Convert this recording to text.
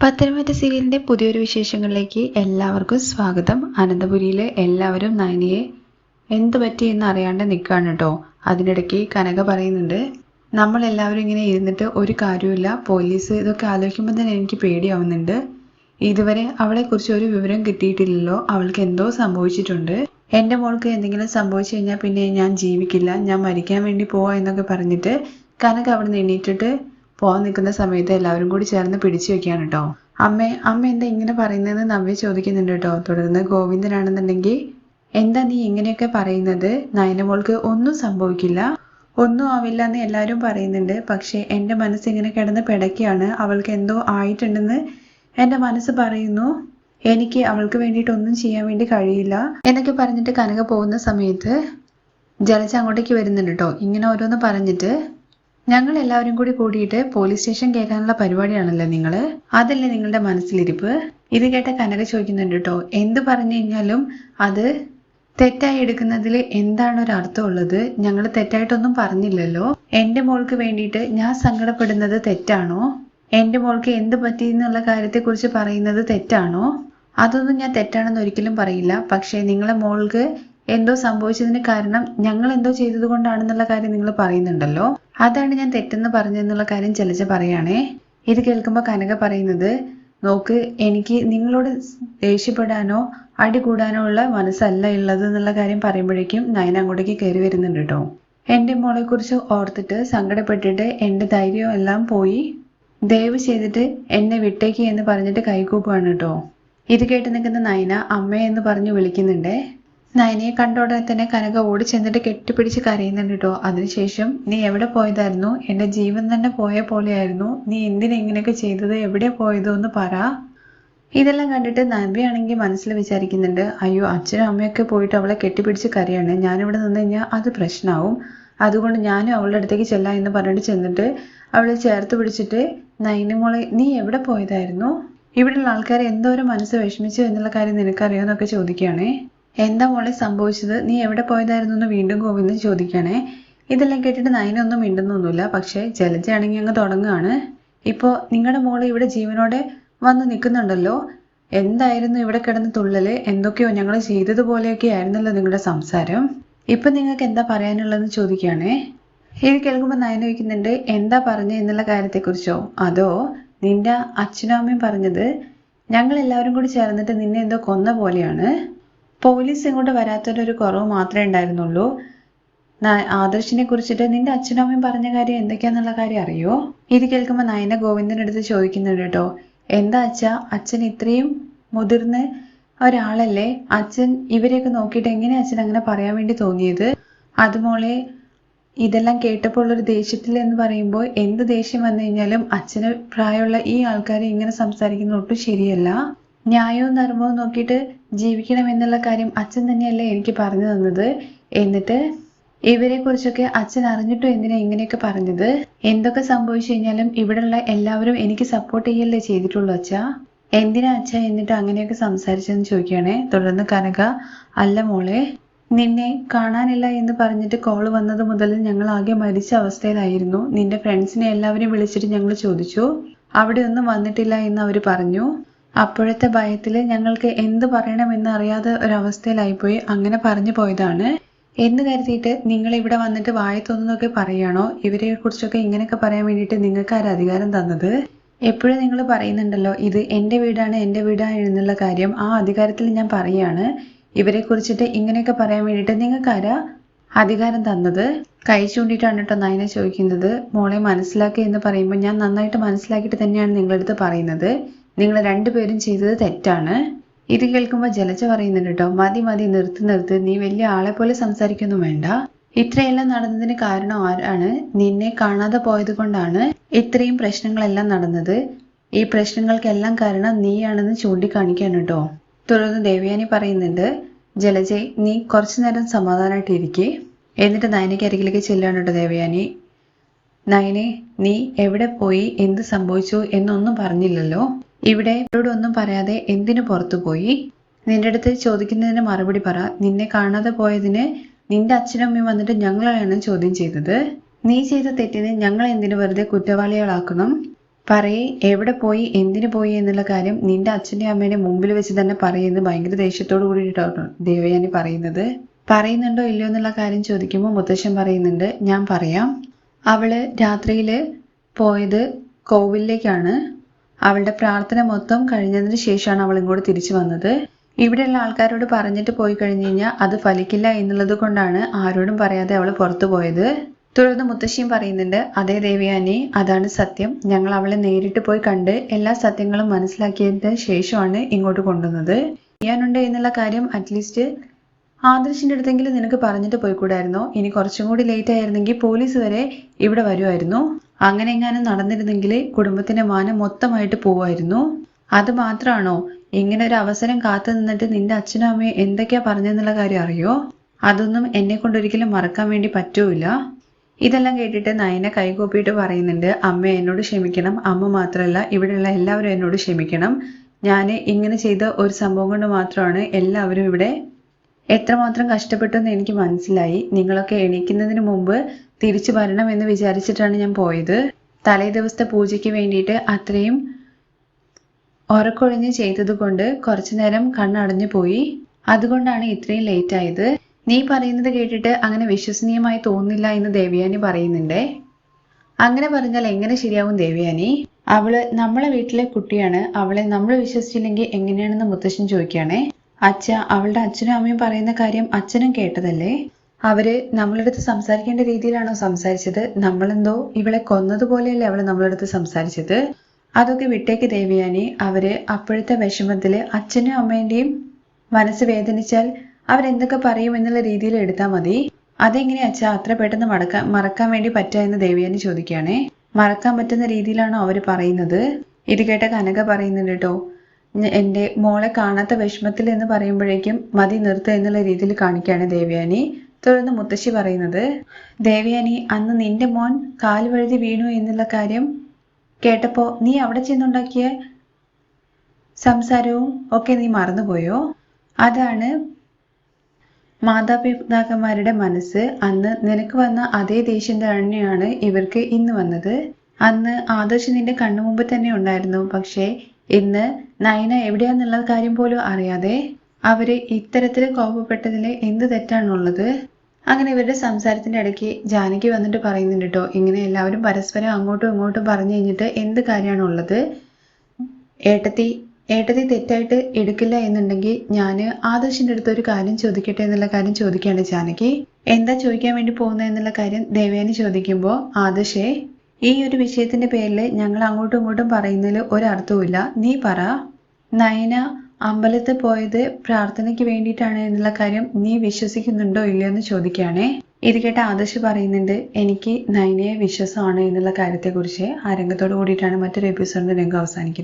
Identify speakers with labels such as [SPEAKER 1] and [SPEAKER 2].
[SPEAKER 1] പത്തനംതിട്ട സീരിയലിന്റെ പുതിയൊരു വിശേഷങ്ങളിലേക്ക് എല്ലാവർക്കും സ്വാഗതം. അനന്തപുരിയിലെ എല്ലാവരും നയനിയെ എന്ത് പറ്റി എന്ന് അറിയാണ്ട് നിൽക്കുകയാണ് കേട്ടോ അതിനിടയ്ക്ക് കനക പറയുന്നുണ്ട് നമ്മൾ എല്ലാവരും ഇങ്ങനെ ഇരുന്നിട്ട് ഒരു കാര്യമില്ല പോലീസ് ഇതൊക്കെ ആലോചിക്കുമ്പോൾ തന്നെ എനിക്ക് പേടിയാവുന്നുണ്ട്. ഇതുവരെ അവളെക്കുറിച്ച് ഒരു വിവരം കിട്ടിയിട്ടില്ലല്ലോ. അവൾക്ക് എന്തോ സംഭവിച്ചിട്ടുണ്ട്. എന്റെ മോൾക്ക് എന്തെങ്കിലും സംഭവിച്ചു കഴിഞ്ഞാൽ പിന്നെ ഞാൻ ജീവിക്കില്ല. ഞാൻ മരിക്കാൻ വേണ്ടി പോവാ എന്നൊക്കെ പറഞ്ഞിട്ട് കനക അവിടെ നിന്ന് എണീറ്റിട്ട് പോകാൻ നിൽക്കുന്ന സമയത്ത് എല്ലാവരും കൂടി ചേർന്ന് പിടിച്ചു വെക്കുകയാണ് കേട്ടോ. അമ്മ അമ്മ എന്താ ഇങ്ങനെ പറയുന്നതെന്ന് നവ്യ ചോദിക്കുന്നുണ്ട് കേട്ടോ. തുടർന്ന് ഗോവിന്ദനാണെന്നുണ്ടെങ്കിൽ എന്താ നീ ഇങ്ങനെയൊക്കെ പറയുന്നത്? നയനമോൾക്ക് ഒന്നും സംഭവിക്കില്ല. ഒന്നും ആവില്ല എന്ന് എല്ലാവരും പറയുന്നുണ്ട്. പക്ഷേ എന്റെ മനസ്സ് ഇങ്ങനെ കിടന്ന് പിടയ്ക്കാണ് അവൾക്ക് എന്തോ ആയിട്ടുണ്ടെന്ന് എന്റെ മനസ്സ് പറയുന്നു. എനിക്ക് അവൾക്ക് വേണ്ടിയിട്ട് ഒന്നും ചെയ്യാൻ വേണ്ടി കഴിയില്ല. എന്നൊക്കെ പറഞ്ഞിട്ട് കനക പോകുന്ന സമയത്ത് ജലജ അങ്ങോട്ടേക്ക് വരുന്നുണ്ട് കേട്ടോ. ഇങ്ങനെ ഓരോന്ന് പറഞ്ഞിട്ട് ഞങ്ങൾ എല്ലാവരും കൂടി കൂടിയിട്ട് പോലീസ് സ്റ്റേഷൻ കേൾക്കാനുള്ള പരിപാടിയാണല്ലോ നിങ്ങൾ അതല്ലേ നിങ്ങളുടെ മനസ്സിലിരിപ്പ്? ഇത് കേട്ട കനക ചോദിക്കുന്നുണ്ട് കേട്ടോ എന്ത് പറഞ്ഞു കഴിഞ്ഞാലും അത് തെറ്റായി എടുക്കുന്നതിൽ എന്താണ് ഒരു അർത്ഥമുള്ളത് ഞങ്ങൾ തെറ്റായിട്ടൊന്നും പറഞ്ഞില്ലല്ലോ. എന്റെ മോൾക്ക് വേണ്ടിയിട്ട് ഞാൻ സങ്കടപ്പെടുന്നത് തെറ്റാണോ? എന്റെ മോൾക്ക് എന്ത് പറ്റി എന്നുള്ള കാര്യത്തെക്കുറിച്ച് പറയുന്നത് തെറ്റാണോ? അതൊന്നും ഞാൻ തെറ്റാണെന്ന് ഒരിക്കലും പറയില്ല. പക്ഷേ നിങ്ങളെ മോൾക്ക് എന്തോ സംഭവിച്ചതിന് കാരണം ഞങ്ങൾ എന്തോ ചെയ്തത് കൊണ്ടാണെന്നുള്ള കാര്യം നിങ്ങൾ പറയുന്നുണ്ടല്ലോ? അതാണ് ഞാൻ തെറ്റെന്ന് പറഞ്ഞതെന്നുള്ള കാര്യം ജലജ പറയുകയാണേ ഇത് കേൾക്കുമ്പോൾ കനക പറയുന്നത് നോക്ക് എനിക്ക് നിങ്ങളോട് ദേഷ്യപ്പെടാനോ അടി കൂടാനോ ഉള്ള മനസ്സല്ല ഉള്ളത് എന്നുള്ള കാര്യം പറയുമ്പോഴേക്കും നയന അങ്ങോട്ടേക്ക് കയറി വരുന്നുണ്ട് കേട്ടോ. എന്റെ മോളെ കുറിച്ച് ഓർത്തിട്ട് സങ്കടപ്പെട്ടിട്ട് എന്റെ ധൈര്യവും എല്ലാം പോയി. ദയവ് ചെയ്തിട്ട് എന്നെ വിട്ടേക്ക് എന്ന് പറഞ്ഞിട്ട് കൈകൂപ്പാണ് കേട്ടോ. ഇത് കേട്ട് നിൽക്കുന്ന നയന അമ്മയെന്ന് പറഞ്ഞു വിളിക്കുന്നുണ്ടേ. നയനയെ കണ്ട ഉടനെ തന്നെ കനക ഓടി ചെന്നിട്ട് കെട്ടിപ്പിടിച്ച് കരയുന്നുണ്ട് കേട്ടോ അതിനുശേഷം നീ എവിടെ പോയതായിരുന്നു? എന്റെ ജീവൻ തന്നെ പോയ പോലെയായിരുന്നു. നീ എന്തിനെങ്ങനെയൊക്കെ ചെയ്തത്? എവിടെ പോയതോ? എന്ന് പറ. ഇതെല്ലാം കണ്ടിട്ട് നവിയാണെങ്കിൽ മനസ്സിൽ വിചാരിക്കുന്നുണ്ട് അയ്യോ അച്ഛനും അമ്മയൊക്കെ പോയിട്ട് അവളെ കെട്ടിപ്പിടിച്ച് കരയാണ്. ഞാനിവിടെ നിന്ന് കഴിഞ്ഞാൽ അത് പ്രശ്നമാവും അതുകൊണ്ട് ഞാനും അവളുടെ അടുത്തേക്ക് ചെല്ലാം എന്ന് പറഞ്ഞിട്ട് ചെന്നിട്ട് അവളെ ചേർത്ത് പിടിച്ചിട്ട് നൈനമോളെ നീ എവിടെ പോയതായിരുന്നു? ഇവിടെയുള്ള ആൾക്കാർ എന്തോരം മനസ്സ് വിഷമിച്ചു എന്നുള്ള കാര്യം നിനക്കറിയോ? എന്നൊക്കെ ചോദിക്കുകയാണേ. എന്താ മോളെ സംഭവിച്ചത്? നീ എവിടെ പോയതായിരുന്നു എന്ന് വീണ്ടും ഗോവിന്ദൻ ചോദിക്കണേ. ഇതെല്ലാം കേട്ടിട്ട് നയനൊന്നും മിണ്ടുന്നൊന്നുമില്ല. പക്ഷേ ജലജയാണെങ്കിൽ അങ്ങ് തുടങ്ങുകയാണ്. ഇപ്പോൾ നിങ്ങളുടെ മോൾ ഇവിടെ ജീവനോടെ വന്ന് നിൽക്കുന്നുണ്ടല്ലോ. എന്തായിരുന്നു ഇവിടെ കിടന്ന് തുള്ളൽ? എന്തൊക്കെയോ ഞങ്ങൾ ചെയ്തതുപോലെയൊക്കെ ആയിരുന്നല്ലോ നിങ്ങളുടെ സംസാരം. ഇപ്പം നിങ്ങൾക്ക് എന്താ പറയാനുള്ളതെന്ന് ചോദിക്കുകയാണേ. ഇത് കേൾക്കുമ്പോൾ നയന വയ്ക്കുന്നുണ്ട് എന്താ പറഞ്ഞ എന്നുള്ള കാര്യത്തെക്കുറിച്ചോ? അതോ നിന്റെ അച്ഛനും അമ്മയും പറഞ്ഞത് ഞങ്ങൾ എല്ലാവരും കൂടി ചേർന്നിട്ട് നിന്നെ എന്തോ കൊന്ന പോലെയാണ്. പോലീസ് ഇങ്ങോട്ട് വരാത്തതിന്റെ കുറവ് മാത്രമേ ഉണ്ടായിരുന്നുള്ളൂ. ആദർശിനെ കുറിച്ചിട്ട് നിന്റെ അച്ഛനും അമ്മയും പറഞ്ഞ കാര്യം എന്തൊക്കെയാന്നുള്ള കാര്യം അറിയോ? ഇത് കേൾക്കുമ്പോൾ നയന ഗോവിന്ദനടുത്ത് ചോദിക്കുന്നുണ്ട് കേട്ടോ. എന്താ അച്ഛ? അച്ഛൻ ഇത്രയും മുതിർന്ന് ഒരാളല്ലേ? അച്ഛൻ ഇവരെയൊക്കെ നോക്കിയിട്ട് എങ്ങനെ അച്ഛൻ അങ്ങനെ പറയാൻ വേണ്ടി തോന്നിയത്? അതുമോളെ ഇതെല്ലാം കേട്ടപ്പോൾ ഉള്ളൊരു ദേഷ്യത്തിൽ എന്ന് പറയുമ്പോൾ എന്ത് ദേഷ്യം വന്നു കഴിഞ്ഞാലും അച്ഛന് പ്രായമുള്ള ഈ ആൾക്കാരെ ഇങ്ങനെ സംസാരിക്കുന്നത് ഒട്ടും ശരിയല്ല. ന്യായവും ധർമ്മവും നോക്കിയിട്ട് ജീവിക്കണം എന്നുള്ള കാര്യം അച്ഛൻ തന്നെയല്ലേ എനിക്ക് പറഞ്ഞു തന്നത്. എന്നിട്ട് ഇവരെ കുറിച്ചൊക്കെ അച്ഛൻ അറിഞ്ഞിട്ടും എന്തിനാ ഇങ്ങനെയൊക്കെ പറഞ്ഞത്? എന്തൊക്കെ സംഭവിച്ചു കഴിഞ്ഞാലും ഇവിടെയുള്ള എല്ലാവരും എനിക്ക് സപ്പോർട്ട് ചെയ്യല്ലേ ചെയ്തിട്ടുള്ളൂ അച്ഛാ. എന്തിനാ അച്ഛ എന്നിട്ട് അങ്ങനെയൊക്കെ സംസാരിച്ചതെന്ന് ചോദിക്കുകയാണേ. തുടർന്ന് കനക അല്ല മോളെ നിന്നെ കാണാനില്ല എന്ന് പറഞ്ഞിട്ട് കോൾ വന്നത് മുതൽ ഞങ്ങൾ ആകെ മരിച്ച അവസ്ഥയിലായിരുന്നു. നിന്റെ ഫ്രണ്ട്സിനെ എല്ലാവരെയും വിളിച്ചിട്ട് ഞങ്ങൾ ചോദിച്ചു. അവിടെ ഒന്നും വന്നിട്ടില്ല എന്ന് അവർ പറഞ്ഞു. അപ്പോഴത്തെ ഭയത്തിൽ ഞങ്ങൾക്ക് എന്ത് പറയണമെന്ന് അറിയാതെ ഒരവസ്ഥയിലായിപ്പോയി അങ്ങനെ പറഞ്ഞു പോയതാണ്. എന്ന് കരുതിയിട്ട് നിങ്ങൾ ഇവിടെ വന്നിട്ട് വായത്തൊന്നൊക്കെ പറയുകയാണോ ഇവരെ കുറിച്ചൊക്കെ ഇങ്ങനെയൊക്കെ പറയാൻ വേണ്ടിയിട്ട് നിങ്ങൾക്ക് ആരും അധികാരം തന്നത്? എപ്പോഴും നിങ്ങൾ പറയുന്നുണ്ടല്ലോ ഇത് എന്റെ വീടാണ് എന്റെ വീടാണ് എന്നുള്ള കാര്യം. ആ അധികാരത്തിൽ ഞാൻ പറയുകയാണ് ഇവരെ കുറിച്ചിട്ട് ഇങ്ങനെയൊക്കെ പറയാൻ വേണ്ടിയിട്ട് നിങ്ങൾക്ക് ആരാ അധികാരം തന്നത്? കൈ ചൂണ്ടിയിട്ടാണ് കേട്ടോ നയനെ ചോദിക്കുന്നത്. മോളെ മനസ്സിലാക്കി എന്ന് പറയുമ്പോൾ ഞാൻ നന്നായിട്ട് മനസ്സിലാക്കിയിട്ട് തന്നെയാണ് നിങ്ങളടുത്ത് പറയുന്നത്. നിങ്ങൾ രണ്ടുപേരും ചെയ്തത് തെറ്റാണ്. ഇത് കേൾക്കുമ്പോൾ ജലജ പറയുന്നുണ്ട് കേട്ടോ മതി മതി നിർത്തി നിർത്ത്. നീ വലിയ ആളെ പോലെ സംസാരിക്കൊന്നും വേണ്ട. ഇത്രയെല്ലാം നടന്നതിന് കാരണം ആരാണ്? നിന്നെ കാണാതെ പോയത് കൊണ്ടാണ് ഇത്രയും പ്രശ്നങ്ങളെല്ലാം നടന്നത്. ഈ പ്രശ്നങ്ങൾക്കെല്ലാം കാരണം നീയാണെന്ന് ചൂണ്ടിക്കാണിക്കാണ് കേട്ടോ തുടർന്ന് ദേവയാനി പറയുന്നുണ്ട് ജലജെ നീ കുറച്ചു നേരം സമാധാനമായിട്ട് ഇരിക്കേ. എന്നിട്ട് നയനയ്ക്ക് അരികിലേക്ക് ചെല്ലാണ് കേട്ടോ ദേവയാനി. നയനെ നീ എവിടെ പോയി? എന്ത് സംഭവിച്ചു? എന്നൊന്നും പറഞ്ഞില്ലല്ലോ. ഇവിടെ ഇവരോട് ഒന്നും പറയാതെ എന്തിനു പുറത്തു പോയി? നിന്റെ അടുത്ത് ചോദിക്കുന്നതിന് മറുപടി പറ. നിന്നെ കാണാതെ പോയതിന് നിന്റെ അച്ഛനും അമ്മയും വന്നിട്ട് ഞങ്ങളെയാണ് ചോദ്യം ചെയ്തത്. നീ ചെയ്ത തെറ്റിന് ഞങ്ങൾ എന്തിനു വെറുതെ കുറ്റവാളികളാക്കണം? പറയേ എവിടെ പോയി എന്തിനു പോയി എന്നുള്ള കാര്യം നിന്റെ അച്ഛന്റെ അമ്മയുടെ മുമ്പിൽ വെച്ച് തന്നെ പറയുന്നത് ഭയങ്കര ദേഷ്യത്തോടു കൂടിയിട്ടാണ് ദേവയാനി പറയുന്നത്. പറയുന്നുണ്ടോ ഇല്ലയോ എന്നുള്ള കാര്യം ചോദിക്കുമ്പോൾ മുത്തശ്ശൻ പറയുന്നുണ്ട് ഞാൻ പറയാം. അവൾ രാത്രിയിൽ പോയത് കോവിലിലേക്കാണ്. അവളുടെ പ്രാർത്ഥന മൊത്തം കഴിഞ്ഞതിന് ശേഷമാണ് അവൾ ഇങ്ങോട്ട് തിരിച്ചു വന്നത്. ഇവിടെയുള്ള ആൾക്കാരോട് പറഞ്ഞിട്ട് പോയി കഴിഞ്ഞു കഴിഞ്ഞാൽ അത് ഫലിക്കില്ല എന്നുള്ളത് കൊണ്ടാണ് ആരോടും പറയാതെ അവൾ പുറത്തു പോയത്. തുടർന്ന് മുത്തശ്ശിയും പറയുന്നുണ്ട് അതേ ദേവിയാനി അതാണ് സത്യം. ഞങ്ങൾ അവളെ നേരിട്ട് പോയി കണ്ട് എല്ലാ സത്യങ്ങളും മനസ്സിലാക്കിയതിന് ശേഷമാണ് ഇങ്ങോട്ട് കൊണ്ടുവന്നത്. ചെയ്യാനുണ്ട് എന്നുള്ള കാര്യം അറ്റ്ലീസ്റ്റ് ആദർശിന്റെ അടുത്തെങ്കിലും നിനക്ക് പറഞ്ഞിട്ട് പോയിക്കൂടായിരുന്നോ? ഇനി കുറച്ചും കൂടി ലേറ്റ് ആയിരുന്നെങ്കിൽ പോലീസ് വരെ ഇവിടെ വരുമായിരുന്നു. അങ്ങനെ എങ്ങാനും നടന്നിരുന്നെങ്കിൽ കുടുംബത്തിന്റെ മാനം മൊത്തമായിട്ട് പോവായിരുന്നു അത് മാത്രമാണോ? ഇങ്ങനെ ഒരു അവസരം കാത്തു നിന്നിട്ട് നിന്റെ അച്ഛനും അമ്മയും എന്തൊക്കെയാ പറഞ്ഞെന്നുള്ള കാര്യം അറിയോ? അതൊന്നും എന്നെ കൊണ്ടൊരിക്കലും മറക്കാൻ വേണ്ടി പറ്റൂല. ഇതെല്ലാം കേട്ടിട്ട് നയന കൈകൂപ്പിയിട്ട് പറയുന്നുണ്ട് അമ്മ എന്നോട് ക്ഷമിക്കണം. അമ്മ മാത്രമല്ല ഇവിടെയുള്ള എല്ലാവരും എന്നോട് ക്ഷമിക്കണം. ഞാൻ ഇങ്ങനെ ചെയ്ത ഒരു സംഭവം കൊണ്ട് മാത്രമാണ് എല്ലാവരും ഇവിടെ എത്രമാത്രം കഷ്ടപ്പെട്ടു എന്ന് എനിക്ക് മനസ്സിലായി. നിങ്ങളൊക്കെ എണീക്കുന്നതിന് മുമ്പ് തിരിച്ചു വരണം എന്ന് വിചാരിച്ചിട്ടാണ് ഞാൻ പോയത്. തലേ ദിവസത്തെ പൂജയ്ക്ക് വേണ്ടിയിട്ട് അത്രയും ഉറക്കൊഴിഞ്ഞ് ചെയ്തതുകൊണ്ട് കുറച്ചു നേരം കണ്ണടഞ്ഞു പോയി. അതുകൊണ്ടാണ് ഇത്രയും ലേറ്റ് ആയത്. നീ പറയുന്നത് കേട്ടിട്ട് അങ്ങനെ വിശ്വസനീയമായി തോന്നില്ല എന്ന് ദേവയാനി പറയുന്നുണ്ടേ. അങ്ങനെ പറഞ്ഞാൽ എങ്ങനെ ശരിയാവും ദേവയാനി? അവൾ നമ്മളെ വീട്ടിലെ കുട്ടിയാണ്. അവളെ നമ്മൾ വിശ്വസിച്ചില്ലെങ്കിൽ എങ്ങനെയാണെന്ന് മുത്തശ്ശൻ ചോദിക്കുകയാണേ. അച്ഛ അവളുടെ അച്ഛനും അമ്മയും പറയുന്ന കാര്യം അച്ഛനും കേട്ടതല്ലേ? അവർ നമ്മളടുത്ത് സംസാരിക്കേണ്ട രീതിയിലാണോ സംസാരിച്ചത്? നമ്മളെന്തോ ഇവളെ കൊന്നതുപോലെയല്ലേ അവൾ നമ്മളടുത്ത് സംസാരിച്ചത്? അതൊക്കെ വിട്ടേക്ക് ദേവിയാനി. അവർ അപ്പോഴത്തെ വിഷമത്തിൽ അച്ഛനും അമ്മേന്റെയും മനസ്സ് വേദനിച്ചാൽ അവരെന്തൊക്കെ പറയും എന്നുള്ള രീതിയിൽ എടുത്താൽ മതി. അതെങ്ങനെ അച്ഛ? അത്ര പെട്ടെന്ന് മടക്കാൻ മറക്കാൻ വേണ്ടി പറ്റുക എന്ന് ദേവിയാനി ചോദിക്കുകയാണേ. മറക്കാൻ പറ്റുന്ന രീതിയിലാണോ അവർ പറയുന്നത്? ഇത് കേട്ട കനക പറയുന്നുണ്ട് കേട്ടോ. എന്റെ മോളെ കാണാത്ത വിഷമത്തിൽ എന്ന് പറയുമ്പോഴേക്കും മതി നിർത്തുക എന്നുള്ള രീതിയിൽ കാണിക്കുകയാണ് ദേവയാനി. തുടർന്ന് മുത്തശ്ശി പറയുന്നത് ദേവയാനി അന്ന് നിന്റെ മോൻ കാൽ വഴുതി വീണു എന്നുള്ള കാര്യം കേട്ടപ്പോ നീ അവിടെ ചെന്നുണ്ടാക്കിയ സംസാരവും ഒക്കെ നീ മറന്നുപോയോ? അതാണ് മാതാപിതാക്കന്മാരുടെ മനസ്സ്. അന്ന് നിനക്ക് വന്ന അതേ ദേഷ്യം തന്നെയാണ് ഇവർക്ക് ഇന്ന് വന്നത്. അന്ന് ആദർശ് നിന്റെ കണ്ണു മുമ്പ് തന്നെ ഉണ്ടായിരുന്നു. പക്ഷേ ഇന്ന് നയന എവിടെയാന്നുള്ള കാര്യം പോലും അറിയാതെ അവർ ഇത്തരത്തിൽ കോപപ്പെട്ടതിൽ എന്ത് തെറ്റാണുള്ളത്? അങ്ങനെ ഇവരുടെ സംസാരത്തിന്റെ ഇടയ്ക്ക് ജാനകി വന്നിട്ട് പറയുന്നുണ്ട് കേട്ടോ ഇങ്ങനെ എല്ലാവരും പരസ്പരം അങ്ങോട്ടും ഇങ്ങോട്ടും പറഞ്ഞു കഴിഞ്ഞിട്ട് എന്ത് കാര്യമാണുള്ളത്? ഏട്ടത്തി ഏട്ടത്തി തെറ്റായിട്ട് എടുക്കില്ല എന്നുണ്ടെങ്കിൽ ഞാൻ ആദർശിന്റെ അടുത്ത് ഒരു കാര്യം ചോദിക്കട്ടെ എന്നുള്ള കാര്യം ചോദിക്കുകയാണ് ജാനകി. എന്താ ചോദിക്കാൻ വേണ്ടി പോകുന്നത് എന്നുള്ള കാര്യം ദേവയാനി ചോദിക്കുമ്പോൾ ആദർശേ ഈ ഒരു വിഷയത്തിന്റെ പേരിൽ ഞങ്ങൾ അങ്ങോട്ടും ഇങ്ങോട്ടും പറയുന്നതിൽ ഒരർത്ഥവുമില്ല. നീ പറ. നയന അമ്പലത്തിൽ പോയത് പ്രാർത്ഥനയ്ക്ക് വേണ്ടിയിട്ടാണ് എന്നുള്ള കാര്യം നീ വിശ്വസിക്കുന്നുണ്ടോ ഇല്ലയോ എന്ന് ചോദിക്കുകയാണേ. ഇത് കേട്ട ആദർശ് പറയുന്നുണ്ട് എനിക്ക് നയനയെ വിശ്വാസമാണ് എന്നുള്ള കാര്യത്തെക്കുറിച്ച്. ആ രംഗത്തോട് കൂടിയിട്ടാണ് മറ്റൊരു എപ്പിസോഡിന്റെ രംഗം അവസാനിക്കുന്നത്.